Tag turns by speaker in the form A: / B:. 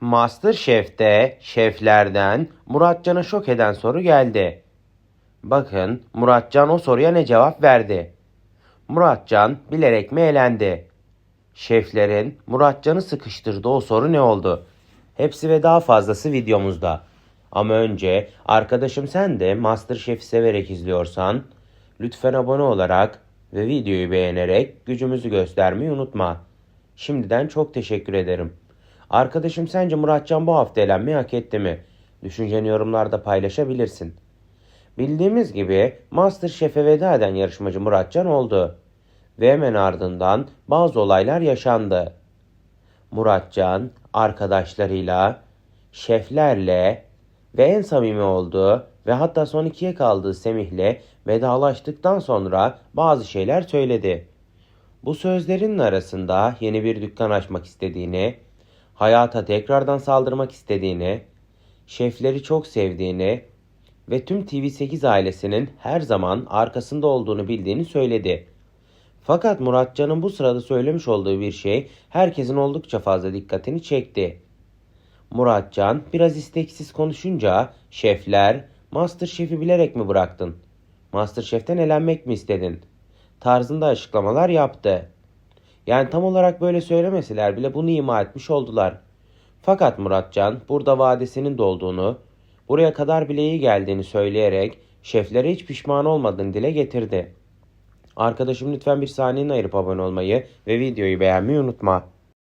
A: Masterchef'te şeflerden Muratcan'ı şok eden soru geldi. Bakın Muratcan o soruya ne cevap verdi. Muratcan bilerek mi elendi? Şeflerin Muratcan'ı sıkıştırdığı o soru ne oldu? Hepsi ve daha fazlası videomuzda. Ama önce arkadaşım sen de Masterchef'i severek izliyorsan lütfen abone olarak ve videoyu beğenerek gücümüzü göstermeyi unutma. Şimdiden çok teşekkür ederim. Arkadaşım sence Muratcan bu hafta elenmeyi hak etti mi? Düşünceni yorumlarda paylaşabilirsin. Bildiğimiz gibi Masterchef'e veda eden yarışmacı Muratcan oldu. Ve hemen ardından bazı olaylar yaşandı. Muratcan arkadaşlarıyla, şeflerle ve en samimi olduğu ve hatta son ikiye kaldığı Semih'le vedalaştıktan sonra bazı şeyler söyledi. Bu sözlerinin arasında yeni bir dükkan açmak istediğini, hayata tekrardan saldırmak istediğini, şefleri çok sevdiğini ve tüm TV8 ailesinin her zaman arkasında olduğunu bildiğini söyledi. Fakat Muratcan'ın bu sırada söylemiş olduğu bir şey herkesin oldukça fazla dikkatini çekti. Muratcan biraz isteksiz konuşunca şefler Masterchef'i bilerek mi bıraktın? Masterchef'ten elenmek mi istedin? Tarzında açıklamalar yaptı. Yani tam olarak böyle söylemeseler bile bunu ima etmiş oldular. Fakat Muratcan burada vadesinin dolduğunu, buraya kadar bile iyi geldiğini söyleyerek şeflere hiç pişman olmadığını dile getirdi. Arkadaşım lütfen bir saniyeni ayırıp abone olmayı ve videoyu beğenmeyi unutma.